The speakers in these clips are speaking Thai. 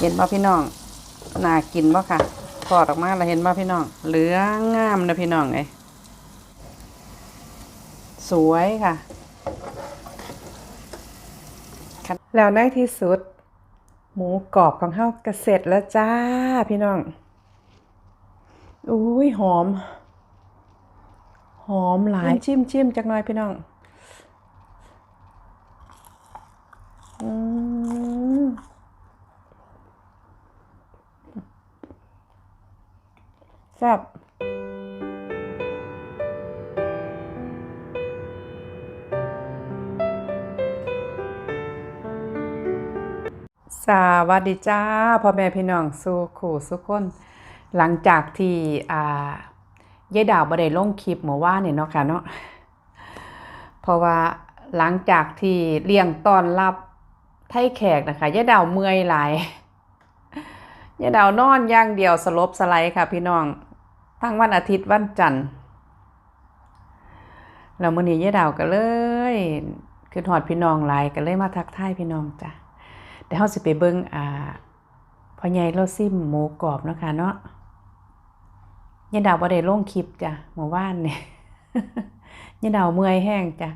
เห็นบ่พี่น้องน่ากินบ่ค่ะทอดออกมาแล้วเห็นบ่พี่น้อง เหลืองงามนะพี่น้องเอ้สวยค่ะ แล้วในที่สุด หมูกรอบของเฮาก็เสร็จแล้วจ้าพี่น้อง อุ้ยหอม หอมหลายชิมชิมจักหน่อยพี่น้อง อืม แซ่บสวัสดีจ้าพ่อแม่พี่น้องสู่ขู่สุกคน หลังจากที่อ่ายายดาวบ่ได้ลงคลิปเมื่อวานนี่เนาะค่ะเนาะเพราะว่าหลังจากที่เลี้ยงต้อนรับไทยแขกนะคะยายดาวเมื่อยหลายยายดาวนอนอย่างเดียวสลบสไลด์ค่ะพี่น้อง ทั้งวันอาทิตย์วันจันทร์แล้วมื้อนี้ยายดาวก็เลยคือหอดพี่น้องหลายก็เลยมาทักทายพี่น้องจ้ะเดี๋ยวเฮาสิไปเบิ่งอ่าพ่อใหญ่เราซิมหมูกรอบเนาะค่ะเนาะยายดาวบ่ได้ลงคลิปจ้ะเมื่อวานเนี่ยยายดาวเมื่อยแห้งจ้ะ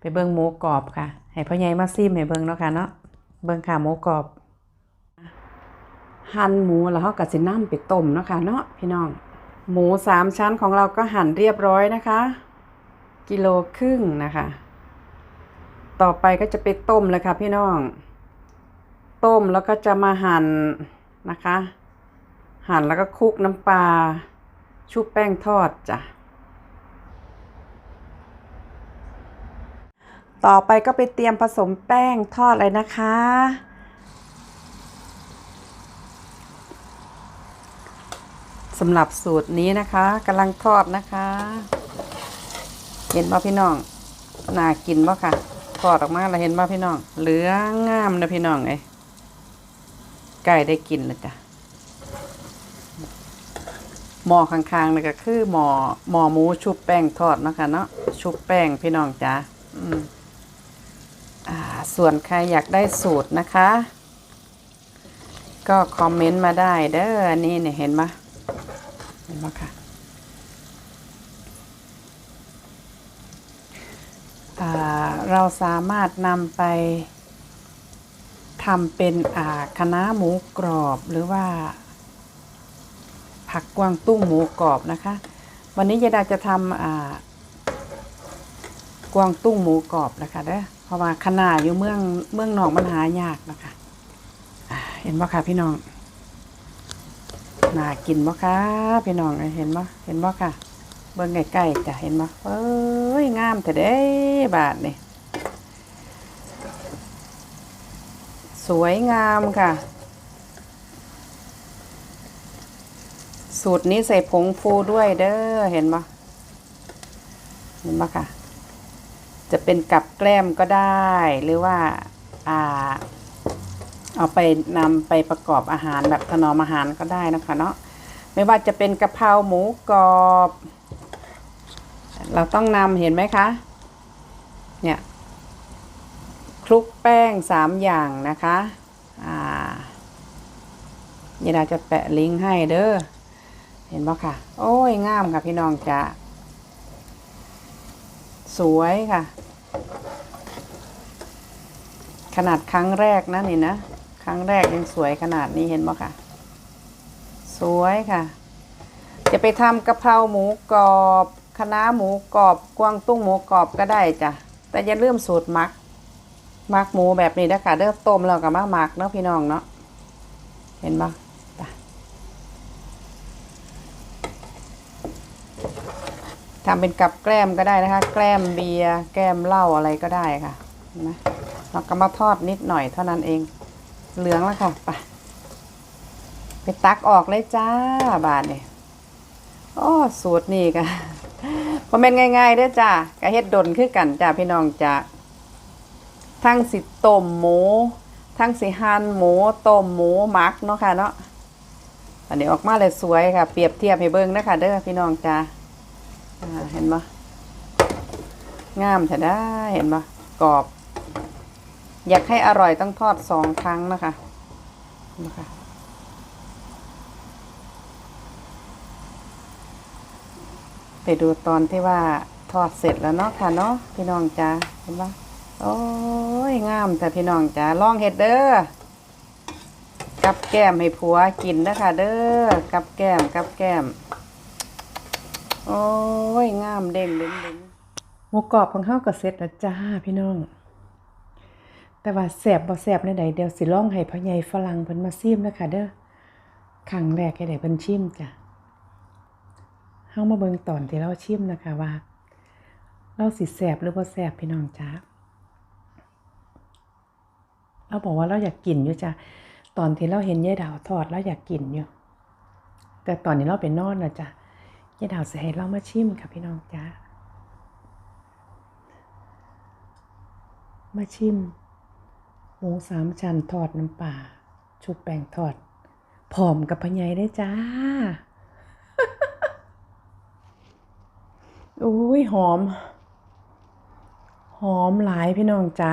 ไปเบิ่งหมูกรอบค่ะ ให้พ่อใหญ่มาซิมให้เบิ่งเนาะค่ะเนาะเบิ่งค่ะหมูกรอบหั่นหมูแล้วเฮาก็สินำไปต้มเนาะค่ะเนาะพี่น้อง หมูสามชั้นของเราก็หั่นเรียบร้อยนะคะ กิโลครึ่งนะคะ ต่อไปก็จะไปต้มเลยค่ะพี่น้อง ต้มแล้วก็จะมาหั่นนะคะ หั่นแล้วก็คลุกน้ำปลาชุบแป้งทอดจ้ะต่อไปก็ไปเตรียมผสมแป้งทอดเลยนะคะ สำหรับสูตรนี้นะคะกำลังทอดนะคะ เห็นบ่พี่น้องน่ากินบ่ค่ะทอดออกมาแล้วเห็นบ่พี่น้อง เหลืองงามนะพี่น้องไอ้ไก่ได้กินแล้วจ้ะหม้อข้างๆนี่ก็คือหม้อหม้อหมูชุบแป้งทอดเนาะคะเนาะชุบแป้งพี่น้องจ้ะส่วนใครอยากได้สูตรนะคะ ก็คอมเมนต์มาได้เด้อนนี้เนี่ยเห็นไหม เห็นไหมค่ะเราสามารถนำไปทำเป็นอ่าคะน้าหมูกรอบหรือว่า ผักกวางตุ้งหมูกรอบนะคะ วันนี้ยายดาจะทำกวางตุ้งหมูกรอบนะคะเด้อเพราะว่าขนาดอยู่เมืองเมืองหนอกมันหายากนะคะเห็นบ่ค่ะพี่น้อง น่ากินบ่คะพี่น้องเห็นบ่เห็นบ่ค่ะ เบิ่งใกล้ๆจ้ะเห็นบ่เอ้ยงามแต่เด้บาทนี่สวยงามค่ะ สูตรนี้ใส่ผงฟูด้วยเด้อเห็นบ่เห็นบ่ค่ะ จะเป็นกับแกล้มก็ได้หรือว่า อ่า เอาไปนำไปประกอบอาหารแบบถนอมอาหารก็ได้นะคะเนาะไม่ว่าจะเป็นกะเพราหมูกรอบ เราต้องนำเห็นไหมคะ เนี่ยคลุกแป้งสามอย่างนะคะอ่านี่เราจะแปะลิงก์ให้เด้อเห็นบ่ค่ะ โอ้ยงามค่ะพี่น้องจ้ะสวยค่ะ ขนาดครั้งแรกนะนี่นะ ครั้งแรกยังสวยขนาดนี้เห็นบ่ค่ะ สวยค่ะ จะไปทำกะเพราหมูกรอบคะน้าหมูกรอบกวางตุ้งหมูกรอบก็ได้จ้ะแต่อย่าลืมสูตรมักมักหมูแบบนี้นะคะเด้อต้มแล้วก็มาหมักเนาะพี่น้องเนาะเห็นบ่จ้ะทำเป็นกับแกล้มก็ได้นะคะ แกล้มเบียร์แกล้มเหล้าอะไรก็ได้ค่ะนไหมเราก็มาทอดนิดหน่อยเท่านั้นเอง เหลืองแล้วค่ะไปไปตักออกเลยจ้าบาทเนี่ยโอ้สูตรนี่ค่ะพอเป็นง่ายๆเด้อจ้ากระเฮ็ดดนคือกันจ้าพี่น้องจ้าทั้งสิต้มหมู ทั้งสิหั่นหมูต้มหมูมักเนาะค่ะเนาะอันนี้ออกมาเลยสวยค่ะ เปรียบเทียบให้เบิ่งนะคะเด้อพี่น้องจ้าอ่าเห็นปะงามแต่ได้เห็นปะกรอบ อยากให้อร่อยต้องทอดสองครั้งนะคะนะคะไปดูตอนที่ว่าทอดเสร็จแล้วเนาะค่ะเนาะพี่น้องจ้าเห็นปะโอ้ยงามแต่พี่น้องจ้าลองเห็ดเด้อกับแก้มให้ผัวกินนะคะเด้อกับแก้มกับแก้ม โอ้ยงามเด่นเด้นเด้งหมูกรอบของข้าวกระเซ็ตนะจ้าพี่น้อง แต่ว่าแสบบ่แสบในใดเดี๋ยวสิล่องให้พ่อใหญ่ฝรั่งเพิ่นมาซิมนะคะเด้อครั้งแรกให้ได้เพิ่นชิมจ้ะเฮามาเบิ่งตอนที่เราชิมนะคะว่า เราสิแสบหรือบ่แสบพี่น้องจ้าเราบอกว่าเราอยากกินอยู่จ้ะตอนที่เราเห็นยายดาวทอดเราอยากกินอยู่แต่ตอนนี้เราไปนอนแล้วจ้ะยายดาวสิให้เรามาชิมค่ะพี่น้องจ้ามาชิม มูสามชั้นทอดน้ำปลาชุบแป้งทอดผอมกับพะไยได้จ้าอุ้ยหอม หอมหลายพี่น้องจ้า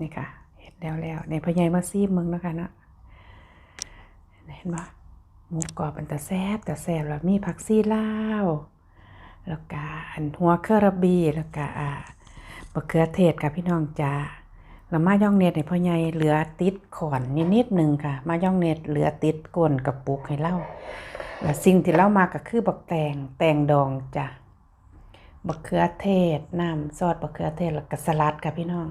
นี่ค่ะ เห็ดแล้วแล้วในพะไยมาซีมมึงแล้วกันนะเห็นปะหมูกรอบเป็นตะแซบแต่แซบแล้วมีผักซีเลาแล้วก็อันหัวเคอระบีแล้วก็อ่า บะเขือเทศค่ะพี่น้องจ้าแล้วมาย่องเน็ตให้พ่อใหญ่เหลือติดขอนนิดนิดหนึ่งค่ะ มาย่องเน็ตเหลือติดก้นกับปุกให้เล่าแล้วสิ่งที่เล่ามาก็คือบักแตงแตงดองจ้ะบักเขือเทศน้ำซอสบักเขือเทศแล้วก็สลัดค่ะพี่น้อง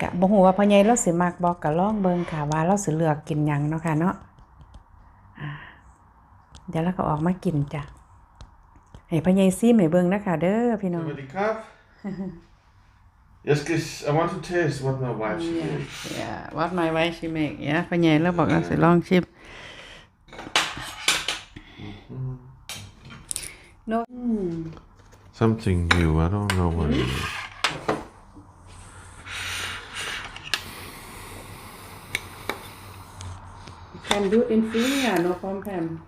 กะบ่ฮู้ว่าพ่อใหญ่เราสิมักบอกกะล่องเบิงค่ะว่าเราสิเลือกกินยังเนาะค่ะเนาะเดี๋ยวเราก็ออกมากินจ้ะให้พ่อใหญ่ซิมให้เบิงนะคะเด้อพี่น้อง Somebody cup? yes, because I want to taste what my wife she Yeah, made. yeah. What my wife she make. Yeah, พ่อใหญ่แล้วบอกว่าสิลองชิม No. Something new. I don't know what it is. You can do it in finger, no problem.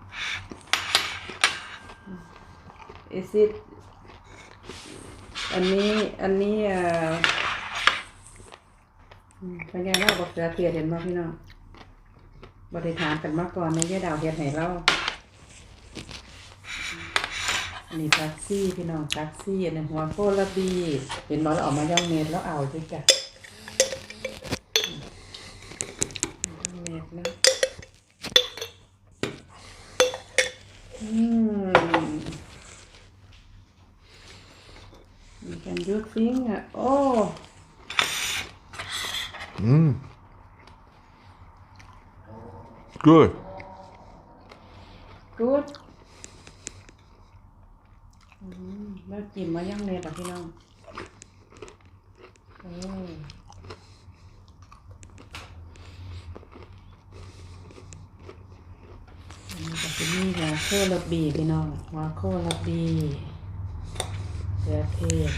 Is it อันนี้อันนี้เอ่ออืมพ่อใหญ่เล่าบอกเสือเทียดเห็นมาพี่น้องบริฐานกันมาก่อนในยาดาวเฮ็ดให้เรานี่แท็กซี่พี่น้องแท็กซี่อันนี้หัวโคลบีเห็นน้อยออกมาย่องเนตแล้วเอาจ้ะจ้ะอืมเนตนะอืม You can do finger. Oh, Mm. Good. good. อืมแล้วจิ้มมาย่างเนตอะพี่น้องเอออันนี้ก็จะมีหัวโคลาบีพี่น้องหัวโคลาบีเสือเทศ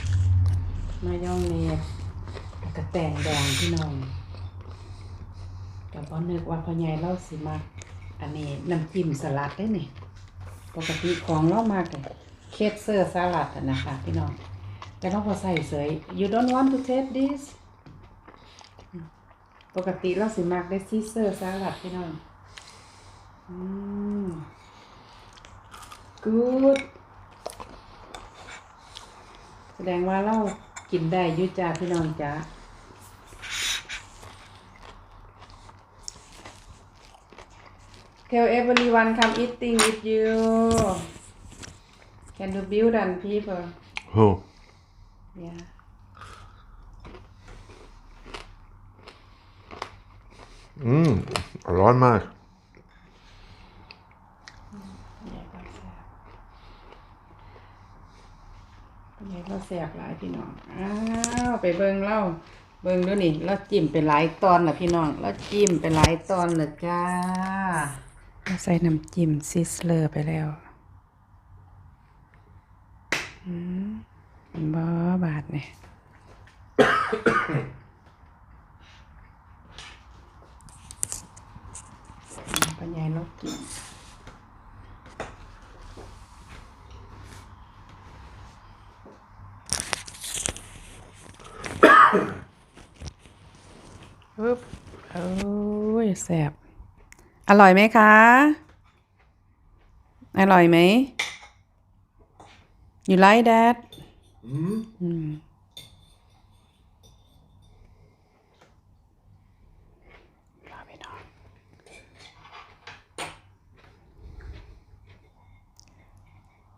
มายองเนตแล้วก็แต่งแดงพี่น้องกับพ่อนึกว่าพ่อใหญ่เล่าสิมาอันนี้น้ำจิ้มสลัดได้นี่ปกติของเรามากเลยเคสเซอร์สลัดนะคะพี่น้องแต่เราพอใส่เสย you don't want to taste this ปกติเราสิมากได้ซีเซอร์สลัดพี่น้องอืม good แสดงว่าเรา กินได้อยุจ้าพี่น้องจ้า Tell everyone come eating with you. Can you build on people? Oh. Yeah. Mm. อร่อยมาก เป็นไงเราแสบหลายพี่น้อง อ้าวไปเบิ่งเล่าเบิ่งดูนี่เราจิ้มเป็นหลายตอนละพี่น้องเราจิ้มเป็นหลายตอนเลยจ้าเราใส่น้ำจิ้มซิสเลอร์ไปแล้วอืมบ้าบาทเนี่ยปัญญาเรากิน ปึ๊บโอ้ย แสบอร่อยไหมคะ อร่อยไหม you like that อืมรอพี่น้อง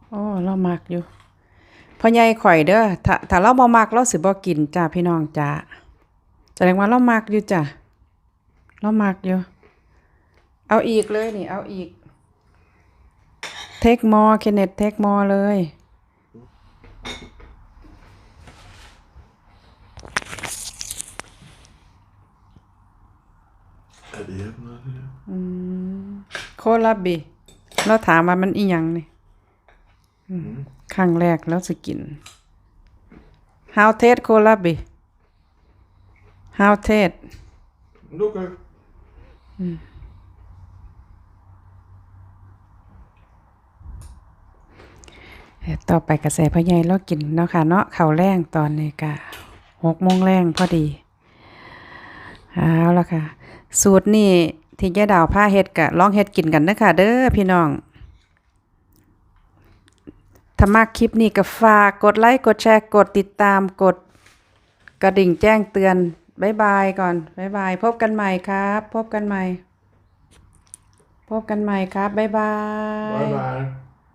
โอ้เรามักอยู่พ่อใหญ่ข่อยเด้อถ้าถ้าเราบ่มักเราสิบ่กินจ้าพี่น้องจ้าแสดงว่าเรามักอยู่จ้ะ เรามักอยู่ เอาอีกเลยนี่ เอาอีก เทคมอเคนเนตเทคมอเลย Er det her noget, det her? โคลาบิเราถามว่ามันอีหยังนี่อืมครั้งแรกแล้วสิกิน How taste โคลาบิ How taste Okay. เอ่อ ต่อไปกระแสพ่อใหญ่เรากินเนาะค่ะเนาะข้าวแรงตอนนี้ก็หกโมงแรงพอดีเอาละค่ะ สูตรนี่ที่ยายดาวผ้าเฮ็ดกะลองเฮ็ดกินกันนะค่ะเด้อพี่น้องถ้ามักคลิปนี้ก็ฝากกดไลค์กดแชร์กดติดตามกดกระดิ่งแจ้งเตือน บ๊ายบายก่อนบ๊ายบายพบกันใหม่ครับ พบกันใหม่ พบกันใหม่ครับบ๊ายบาย Bye bye.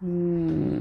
อืม